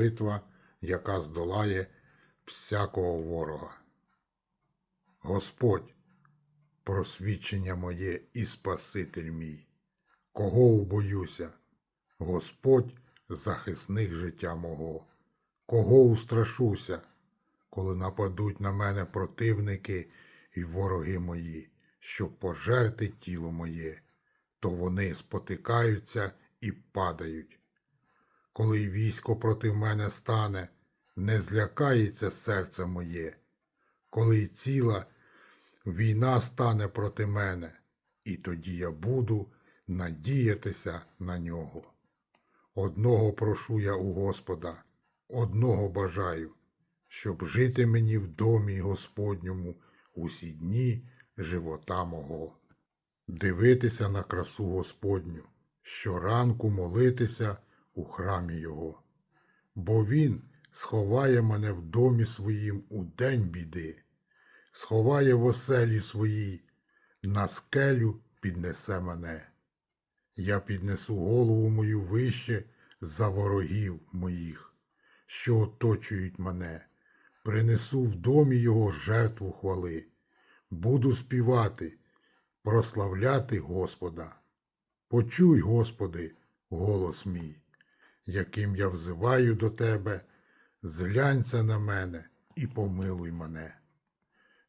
молитва, яка здолає всякого ворога. Господь, просвідчення моє і Спаситель мій, кого убоюся, Господь захисник життя мого, кого устрашуся, коли нападуть на мене противники і вороги мої, щоб пожерти тіло моє, то вони спотикаються і падають. Коли військо проти мене стане, не злякається серце моє, коли ціла війна стане проти мене, і тоді я буду надіятися на нього. Одного прошу я у Господа, одного бажаю, щоб жити мені в домі Господньому усі дні живота мого, дивитися на красу Господню, щоранку молитися у храмі Його. Бо Він сховає мене в домі своїм у день біди, сховає в оселі своїй, на скелю піднесе мене. Я піднесу голову мою вище за ворогів моїх, що оточують мене, принесу в домі його жертву хвали, буду співати, прославляти Господа. Почуй, Господи, голос мій, яким я взиваю до Тебе, зглянься на мене і помилуй мене.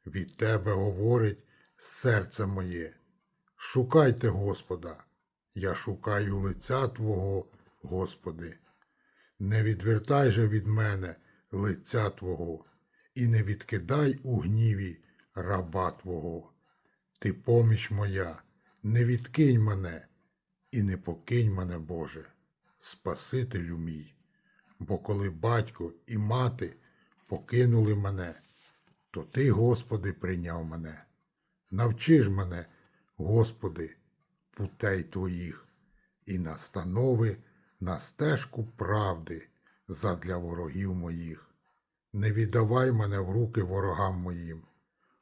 Від Тебе говорить серце моє. Шукайте Господа, я шукаю лиця Твого, Господи. Не відвертай же від мене лиця Твого, і не відкидай у гніві раба Твого. Ти поміч моя, не відкинь мене, і не покинь мене, Боже, Спасителю мій. Бо коли батько і мати покинули мене, то Ти, Господи, прийняв мене. Навчи ж мене, Господи, путей Твоїх, і настанови на стежку правди задля ворогів моїх. Не віддавай мене в руки ворогам моїм,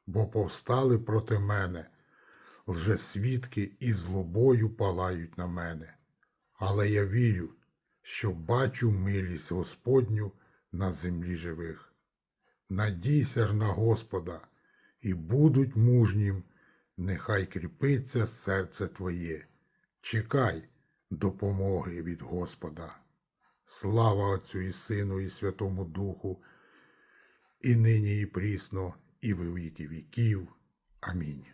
бо повстали проти мене, лжесвідки і злобою палають на мене. Але я вірю, що бачу милість Господню на землі живих. Надійся ж на Господа, і будуть мужнім, нехай кріпиться серце твоє. Чекай допомоги від Господа. Слава Отцю і Сину, і Святому Духу, і нині, і прісно, і во віки віків. Амінь.